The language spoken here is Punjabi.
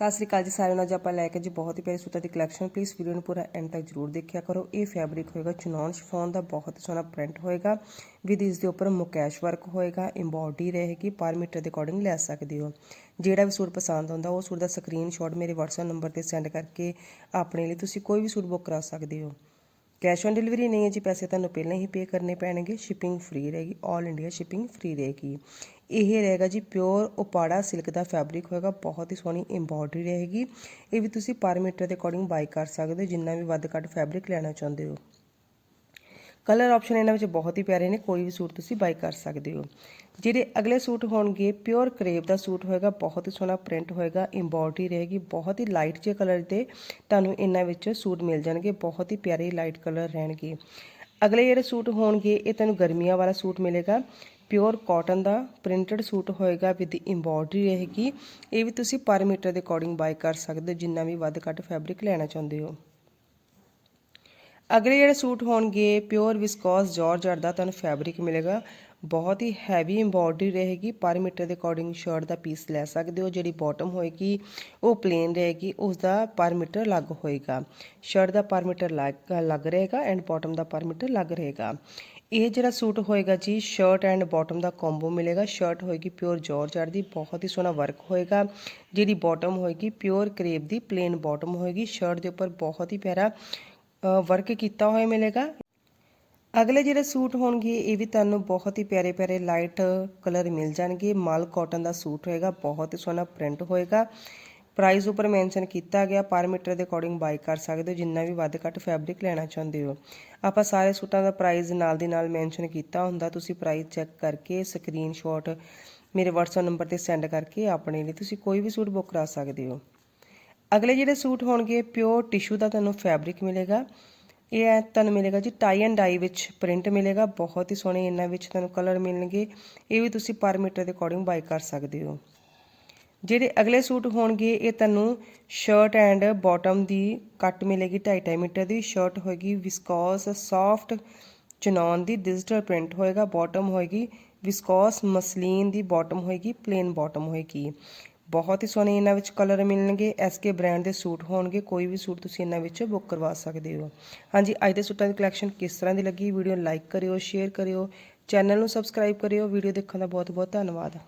ਸਤਿ ਸ੍ਰੀ ਅਕਾਲ ਜੀ ਸਾਰਿਆਂ ਨੂੰ। ਅੱਜ ਆਪਾਂ ਲੈ ਕੇ ਜੀ ਬਹੁਤ ਹੀ ਪਿਆਰੀ ਸੂਟਾਂ ਦੀ ਕਲੈਕਸ਼ਨ ਪਲੀਜ਼ ਵੀਡੀਓ ਨੂੰ ਪੂਰਾ ਐਂਡ ਤੱਕ ਜਰੂਰ ਦੇਖਿਆ ਕਰੋ। ਇਹ ਫੈਬਰਿਕ ਹੋਏਗਾ ਚਨੌਨ ਸ਼ਿਫੋਨ ਦਾ, ਬਹੁਤ ਸੋਹਣਾ ਪ੍ਰਿੰਟ ਹੋਏਗਾ। ਵਿਦ ਇਸ ਦੇ ਉੱਪਰ ਮੁਕੈਸ਼ ਵਰਕ ਹੋਏਗਾ ਐਮਬੋਡੀ ਰਹੇਗੀ, ਪਰ ਮੀਟਰ ਦੇ ਅਕੋਰਡਿੰਗ ਲੈ ਸਕਦੇ ਹੋ। ਜਿਹੜਾ ਵੀ ਸੂਟ ਪਸੰਦ ਆਉਂਦਾ, ਉਹ ਸੂਟ ਦਾ ਸਕਰੀਨਸ਼ਾਟ ਮੇਰੇ WhatsApp ਨੰਬਰ ਤੇ ਸੈਂਡ ਕਰਕੇ ਆਪਣੇ ਲਈ ਤੁਸੀਂ ਕੋਈ ਵੀ ਸੂਟ ਬੁੱਕ ਕਰਾ ਸਕਦੇ ਹੋ। ਕੈਸ਼ ਔਨ ਡਿਲੀਵਰੀ ਨਹੀਂ ਹੈ ਜੀ, ਪੈਸੇ ਤੁਹਾਨੂੰ ਪਹਿਲਾਂ ਹੀ ਪੇ ਕਰਨੇ ਪੈਣਗੇ ਸ਼ਿਪਿੰਗ ਫ੍ਰੀ ਰਹੇਗੀ 올 ਇੰਡੀਆ ਸ਼ਿਪਿੰਗ ਫ੍ਰੀ ਰਹੇਗੀ। ਇਹ ਰਹੇਗਾ ਜੀ ਪਿਓਰ ਉਪਾੜਾ ਸਿਲਕ ਦਾ ਫੈਬਰਿਕ ਹੋਏਗਾ, ਬਹੁਤ ਹੀ ਸੋਹਣੀ ਐਮਬੋਡਰੀ ਰਹੇਗੀ। ਇਹ ਵੀ ਤੁਸੀਂ ਪਰ ਮੀਟਰ ਦੇ ਅਕੋਰਡਿੰਗ ਬਾਈ ਕਰ ਸਕਦੇ ਹੋ, ਜਿੰਨਾ ਵੀ ਵੱਧ ਘੱਟ ਫੈਬਰਿਕ ਲੈਣਾ ਚਾਹੁੰਦੇ ਹੋ। ਕਲਰ ਆਪਸ਼ਨ ਇਹਨਾਂ ਵਿੱਚ ਬਹੁਤ ਹੀ ਪਿਆਰੇ ਨੇ, ਕੋਈ ਵੀ ਸੂਟ ਤੁਸੀਂ ਬਾਈ ਕਰ ਸਕਦੇ ਹੋ। ਜਿਹੜੇ ਅਗਲੇ ਸੂਟ ਹੋਣਗੇ ਪਿਓਰ ਕਰੇਪ ਦਾ ਸੂਟ ਹੋਏਗਾ, ਬਹੁਤ ਹੀ ਸੋਹਣਾ ਪ੍ਰਿੰਟ ਹੋਏਗਾ ਐਮਬੋਡਰੀ ਰਹੇਗੀ, ਬਹੁਤ ਹੀ ਲਾਈਟ ਜਿਹੇ ਕਲਰ ਦੇ ਤੁਹਾਨੂੰ ਇਹਨਾਂ ਵਿੱਚ ਸੂਟ ਮਿਲ ਜਾਣਗੇ, ਬਹੁਤ ਹੀ ਪਿਆਰੇ ਲਾਈਟ ਕਲਰ ਰਹਿਣਗੇ। ਅਗਲੇ ਜਿਹੜੇ ਸੂਟ ਹੋਣਗੇ, ਇਹ ਤੁਹਾਨੂੰ ਗਰਮੀਆਂ ਵਾਲਾ ਸੂਟ ਮਿਲੇਗਾ ਪਿਓਰ ਕਾਟਨ ਦਾ ਪ੍ਰਿੰਟਡ ਸੂਟ ਹੋਏਗਾ ਵਿਦ ਐਮਬੋਡਰੀ ਰਹੇਗੀ। ਇਹ ਵੀ ਤੁਸੀਂ ਪਰ ਮੀਟਰ ਦੇ ਅਕੋਰਡਿੰਗ ਬਾਈ ਕਰ ਸਕਦੇ ਹੋ, ਜਿੰਨਾ ਵੀ ਵੱਧ ਘੱਟ ਫੈਬਰਿਕ ਲੈਣਾ ਚਾਹੁੰਦੇ ਹੋ। ਅਗਲੇ ਜਿਹੜੇ ਸੂਟ ਹੋਣਗੇ ਪਿਓਰ ਵਿਸਕੋਸ ਜਾਰਜਟ ਦਾ ਤੁਹਾਨੂੰ ਫੈਬਰਿਕ ਮਿਲੇਗਾ। ਬਹੁਤ ਹੀ ਹੈਵੀ ਐਮਬੋਡਰੀ ਰਹੇਗੀ, ਪਰ ਮੀਟਰ ਦੇ ਅਕੋਰਡਿੰਗ ਸ਼ਰਟ ਦਾ ਪੀਸ ਲੈ ਸਕਦੇ ਹੋ, ਜਿਹੜੀ ਬਾਟਮ ਹੋਏਗੀ, ਉਹ ਪਲੇਨ ਰਹੇਗੀ ਉਸ ਦਾ ਪਰ ਮੀਟਰ ਲੱਗ ਹੋਏਗਾ। ਸ਼ਰਟ ਦਾ ਪਰ ਮੀਟਰ ਲੱਗ ਰਹੇਗਾ ਐਂਡ ਬਾਟਮ ਦਾ ਪਰ ਮੀਟਰ ਲੱਗ ਰਹੇਗਾ। ਇਹ ਜਿਹੜਾ ਸੂਟ ਹੋਏਗਾ ਜੀ ਸ਼ਰਟ ਐਂਡ ਬਾਟਮ ਦਾ ਕੰਬੋ ਮਿਲੇਗਾ। ਸ਼ਰਟ ਹੋਏਗੀ ਪਿਓਰ ਜਾਰਜਟ ਦੀ, ਬਹੁਤ ਹੀ ਸੋਹਣਾ ਵਰਕ ਹੋਏਗਾ। ਜਿਹੜੀ ਬਾਟਮ ਹੋਏਗੀ, ਪਿਓਰ ਕਰੇਪ ਦੀ ਪਲੇਨ ਬਾਟਮ ਹੋਏਗੀ। ਸ਼ਰਟ ਦੇ ਉੱਪਰ ਬਹੁਤ ਹੀ ਪਿਆਰਾ ਵਰਕ ਕੀਤਾ ਹੋਇਆ ਮਿਲੇਗਾ। ਅਗਲੇ ਜਿਹੜੇ ਸੂਟ ਹੋਣਗੇ, ਇਹ ਵੀ ਤੁਹਾਨੂੰ ਬਹੁਤ ਹੀ ਪਿਆਰੇ ਪਿਆਰੇ ਲਾਈਟ ਕਲਰ ਮਿਲ ਜਾਣਗੇ। ਮਲ ਕਾਟਨ ਦਾ ਸੂਟ ਹੋਏਗਾ, ਬਹੁਤ ਹੀ ਸੋਹਣਾ ਪ੍ਰਿੰਟ ਹੋਏਗਾ। ਪ੍ਰਾਈਸ ਉੱਪਰ ਮੈਂਸ਼ਨ ਕੀਤਾ ਗਿਆ ਪਰ ਮੀਟਰ ਦੇ ਅਕੋਰਡਿੰਗ ਬਾਈ ਕਰ ਸਕਦੇ ਹੋ, ਜਿੰਨਾ ਵੀ ਵੱਧ ਘੱਟ ਫੈਬਰਿਕ ਲੈਣਾ ਚਾਹੁੰਦੇ ਹੋ। ਆਪਾਂ ਸਾਰੇ ਸੂਟਾਂ ਦਾ ਪ੍ਰਾਈਸ ਨਾਲ ਦੀ ਨਾਲ ਮੈਂਸ਼ਨ ਕੀਤਾ ਹੁੰਦਾ, ਤੁਸੀਂ ਪ੍ਰਾਈਸ ਚੈੱਕ ਕਰਕੇ ਸਕਰੀਨਸ਼ਾਟ ਮੇਰੇ WhatsApp ਨੰਬਰ ਤੇ ਸੈਂਡ ਕਰਕੇ ਆਪਣੇ ਲਈ ਤੁਸੀਂ ਕੋਈ ਵੀ ਸੂਟ ਬੁੱਕ ਕਰਾ ਸਕਦੇ ਹੋ। ਅਗਲੇ ਜਿਹੜੇ ਸੂਟ ਹੋਣਗੇ ਪਿਓਰ ਟਿਸ਼ੂ ਦਾ ਤੁਹਾਨੂੰ ਫੈਬਰਿਕ ਮਿਲੇਗਾ। ਇਹ ਹੈ ਤੁਹਾਨੂੰ ਮਿਲੇਗਾ ਜੀ ਟਾਈ ਐਂਡ ਡਾਈ ਵਿੱਚ ਪ੍ਰਿੰਟ ਮਿਲੇਗਾ। ਬਹੁਤ ਹੀ ਸੋਹਣੇ ਇਹਨਾਂ ਵਿੱਚ ਤੁਹਾਨੂੰ ਕਲਰ ਮਿਲਣਗੇ। ਇਹ ਵੀ ਤੁਸੀਂ ਪਰ ਮੀਟਰ ਦੇ ਅਕੋਰਡਿੰਗ ਬਾਈ ਕਰ ਸਕਦੇ ਹੋ। ਜਿਹੜੇ ਅਗਲੇ ਸੂਟ ਹੋਣਗੇ, ਇਹ ਤੁਹਾਨੂੰ shirt and bottom the cut ਮਿਲੇਗੀ 2.5 ਮੀਟਰ ਦੀ। ਸ਼ਰਟ ਹੋਏਗੀ ਵਿਸਕੋਸ ਸੌਫਟ ਚਨੌਨ ਦੀ ਡਿਜੀਟਲ ਪ੍ਰਿੰਟ ਹੋਏਗਾ। ਬਾਟਮ ਹੋਏਗੀ ਵਿਸਕੋਸ ਮਸਲੀਨ ਦੀ ਬਾਟਮ ਹੋਏਗੀ ਪਲੇਨ ਬਾਟਮ ਹੋਏਗੀ। ਬਹੁਤ ਹੀ ਸੋਹਣੇ ਇਹਨਾਂ ਵਿੱਚ ਕਲਰ ਮਿਲਣਗੇ ਐਸਕੇ ਬ੍ਰਾਂਡ ਦੇ ਸੂਟ ਹੋਣਗੇ, ਕੋਈ ਵੀ ਸੂਟ ਤੁਸੀਂ ਇਹਨਾਂ ਵਿੱਚ ਬੁੱਕ ਕਰਵਾ ਸਕਦੇ ਹੋ। ਹਾਂਜੀ, ਅੱਜ ਦੇ ਸੂਟਾਂ ਦੀ ਕਲੈਕਸ਼ਨ ਕਿਸ ਤਰ੍ਹਾਂ ਦੀ ਲੱਗੀ? ਵੀਡੀਓ ਨੂੰ ਲਾਈਕ ਕਰਿਓ ਸ਼ੇਅਰ ਕਰਿਓ ਚੈਨਲ ਨੂੰ ਸਬਸਕ੍ਰਾਈਬ ਕਰਿਓ, ਵੀਡੀਓ ਦੇਖਣ ਦਾ ਬਹੁਤ ਬਹੁਤ ਧੰਨਵਾਦ।